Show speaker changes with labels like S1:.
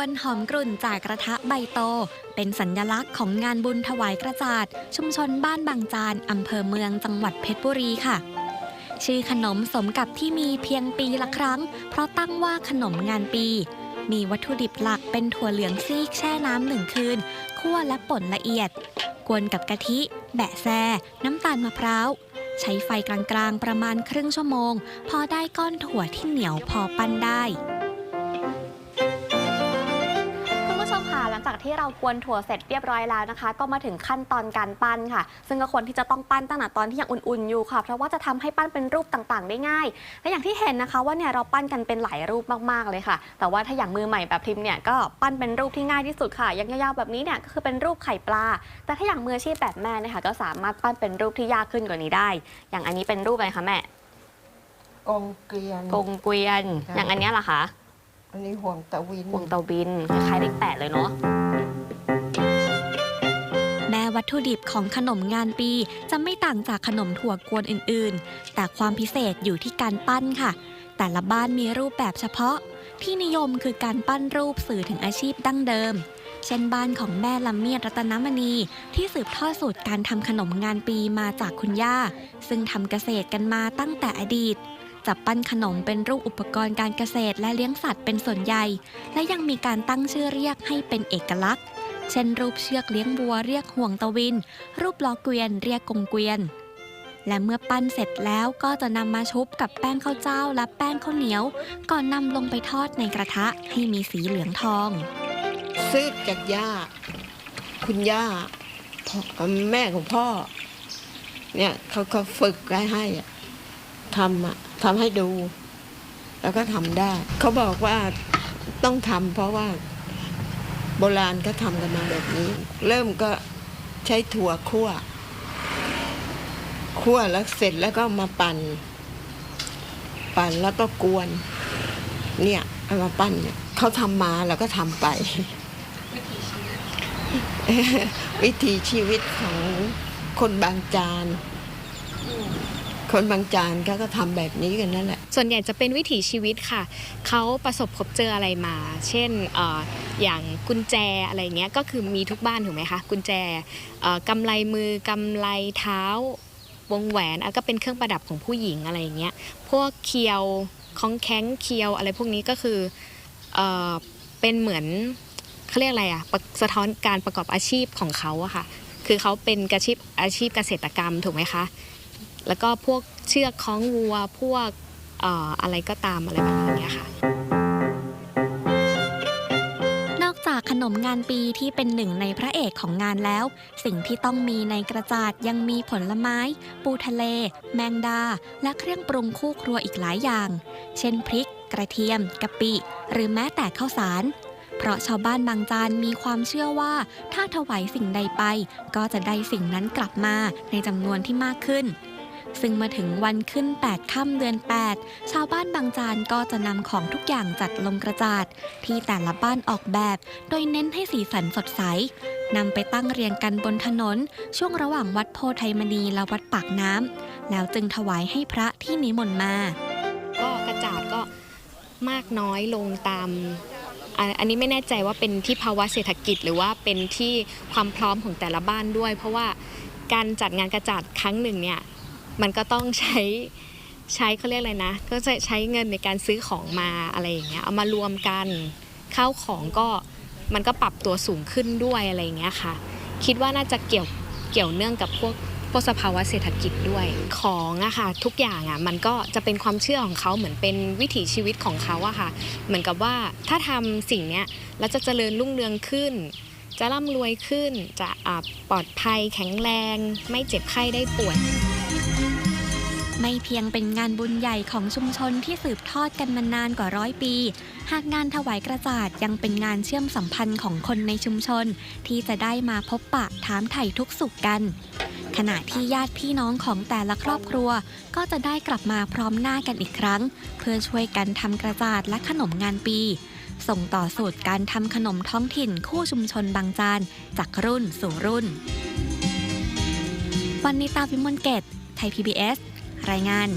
S1: นมกวนหอมกรุ่นจากกระทะใบโต เป็นสัญลักษณ์ของงานบุญถวายกระจาด ชุมชนบ้านบางจานอำเภอเมืองจังหวัดเพชรบุรีค่ะ ชื่อขนมสมกับที่มีเพียงปีละครั้ง เพราะตั้งว่าขนมงานปี มีวัตถุดิบหลักเป็นถั่วเหลืองซีกแช่น้ำหนึ่งคืนคั่วและป่นละเอียด กวนกับกะทิ แบะแซ น้ำตาลมะพร้าวใช้ไฟกลางๆ ประมาณครึ่งชั่วโมง พอได้ก้อนถั่วที่เหนียวพอปั้นได้
S2: งจากที่เรากวนถั่วเสร็จเรียบร้อยแล้วนะคะ ก็มาถึงขั้นตอนการปั้นค่ะ ซึ่งก็ควรที่จะต้องปั้นตั้งแต่ตอนที่ยังอุ่นๆอยู่ค่ะเพราะว่าจะทำให้ปั้นเป็นรูปต่างๆ ได้ง่าย และอย่างที่เห็นนะคะว่าเนี่ยเราปั้นกันเป็นหลายรูปมากๆเลยค่ะ แต่ว่าถ้าอย่างมือใหม่แบบพิมพ์เนี่ยก็ปั้นเป็นรูปที่ง่ายที่สุดค่ะยังยาวๆแบบนี้เนี่ยก็คือเป็นรูปไข่ปลา แต่ถ้าอย่างมืออาชีพแบบแม่เนะคะก็สามารถปั้นเป็นรูปที่ยากขึ้นกว่านี้ได้ อย่างอันนี้เป็นรูปอะไรคะแม่
S3: กงเกลียน
S2: กงเกวียน
S3: ค่ะ
S2: อย่างอันเนี้ยล่ะคะ
S3: อันนี้ห่วงตะวิน
S2: ห่วงเตาบินคล้ายๆเลขแปดเลยเนาะ
S1: แม้วัตถุดิบของขนมงานปีจะไม่ต่างจากขนมถั่วกวนอื่นๆ แต่ความพิเศษอยู่ที่การปั้นค่ะ แต่ละบ้านมีรูปแบบเฉพาะ ที่นิยมคือการปั้นรูปสื่อถึงอาชีพดั้งเดิม เช่นบ้านของแม่ลำเมียดรัตนมณี ที่สืบทอดสูตรการทำขนมงานปีมาจากคุณย่า ซึ่งทำเกษตรกันมาตั้งแต่อดีต จะปั้นขนมเป็นรูปอุปกรณ์การเกษตรและเลี้ยงสัตว์เป็นส่วนใหญ่ และยังมีการตั้งชื่อเรียกให้เป็นเอกลักษณ์ เช่น รูปเชือกเลี้ยงวัวเรียกห่วงตะวิน รูปล้อเกวียนเรียกกงเกวียน และเมื่อปั้นเสร็จแล้วก็จะนำมาชุบกับแป้งข้าวเจ้าและแป้งข้าวเหนียว ก่อนนำลงไปทอดในกระทะให้มีสีเหลืองทอง
S3: ซื้อจากย่า คุณย่าพ่อแม่ของพ่อ เนี่ยเขาเขาฝึกไว้ให้อะ ทำอะทำให้ดู แล้วก็ทำได้ เขาบอกว่าต้องทำเพราะว่าโบราณก็ทำกันมาแบบนี้ เริ่มก็ใช้ถั่วคั่วคั่วแล้วเสร็จแล้วก็มาปั่น ปั่นแล้วก็กวน เนี่ยเอามาปั้นเนี่ยเขาทำมาแล้วก็ทำไป วิถีชีวิตของคนบางจาน คนบางจานก็ก็ทำแบบนี้กันนั่นแหละ
S4: ส่วนใหญ่จะเป็นวิถีชีวิตค่ะ เขาประสบพบเจออะไรมา เช่นออย่างกุญแจอะไรเงี้ย ก็คือมีทุกบ้านถูกไหมคะ กุญแจเอ่อกำไรมือกำไรเท้าวงแหวนก็เป็นเครื่องประดับของผู้หญิงอะไรเงี้ย พวกเคียวคองแข้งเคียวอะไรพวกนี้ก็คือเอเป็นเหมือนเขาเรียกอะไรอะสะท้อนการประกอบอาชีพของเขาอะค่ะ คือเขาเป็นอาชีพอาชีพเกษตรกรรมถูกไหมคะ แล้วก็พวกเชือกคล้องวัว พวกอะไรก็ตามอะไรแบบนี้ค่ะ
S1: นอกจากขนมงานปีที่เป็นหนึ่งในพระเอกของงานแล้ว สิ่งที่ต้องมีในกระจาดยังมีผลไม้ ปูทะเล แมงดา และเครื่องปรุงคู่ครัวอีกหลายอย่าง เช่นพริก กระเทียม กะปิ หรือแม้แต่ข้าวสารเพราะชาวบ้านบางจานมีความเชื่อว่า ถ้าถวายสิ่งใดไป ก็จะได้สิ่งนั้นกลับมาในจำนวนที่มากขึ้น ซึ่งมาถึงวันขึ้น 8 ค่ำเดือน 8 ชาวบ้านบางจานก็จะนำของทุกอย่างจัดลงกระจาด ที่แต่ละบ้านออกแบบ โดยเน้นให้สีสันสดใสนำไปตั้งเรียงกันบนถนน ช่วงระหว่างวัดโพไทยมณีและวัดปากน้ำแล้วจึงถวายให้พระที่นิมนต์มา
S4: ก็กระจาดก็มากน้อยลงตาม อันอันนี้ไม่แน่ใจว่าเป็นที่ภาวะเศรษฐกิจหรือว่าเป็นที่ความพร้อมของแต่ละบ้านด้วย เพราะว่าการจัดงานกระจาดครั้งหนึ่งเนี่ย มันก็ต้องใช้ใช้เขาเรียกอะไรนะ ก็จะใช้เงินในการซื้อของมาอะไรอย่างเงี้ยเอามารวมกันข้าวของก็มันก็ปรับตัวสูงขึ้นด้วยอะไรอย่างเงี้ยค่ะ คิดว่าน่าจะเกี่ยวเกี่ยวเนื่องกับพวกพวกสภาวะเศรษฐกิจด้วยของอะค่ะทุกอย่างอะมันก็จะเป็นความเชื่อของเขาเหมือนเป็นวิถีชีวิตของเขาอะค่ะ เหมือนกับว่าถ้าทำสิ่งเนี้ยแล้วจะเจริญรุ่งเรืองขึ้น จะร่ำรวยขึ้นจะปลอดภัยแข็งแรง ไม่เจ็บไข้ได้ป่วย
S1: ไม่เพียงเป็นงานบุญใหญ่ของชุมชนที่สืบทอดกันมานานกว่าร้อยปี หากงานถวายกระจาดยังเป็นงานเชื่อมสัมพันธ์ของคนในชุมชน ที่จะได้มาพบปะถามไถ่ทุกสุขกัน ขณะที่ญาติพี่น้องของแต่ละครอบครัว ก็จะได้กลับมาพร้อมหน้ากันอีกครั้ง เพื่อช่วยกันทำกระจาดและขนมงานปี ส่งต่อสูตรการทำขนมท้องถิ่นคู่ชุมชนบางจานจากรุ่นสู่รุ่นวันนิตาวิมลเกตไทย PBS รายงาน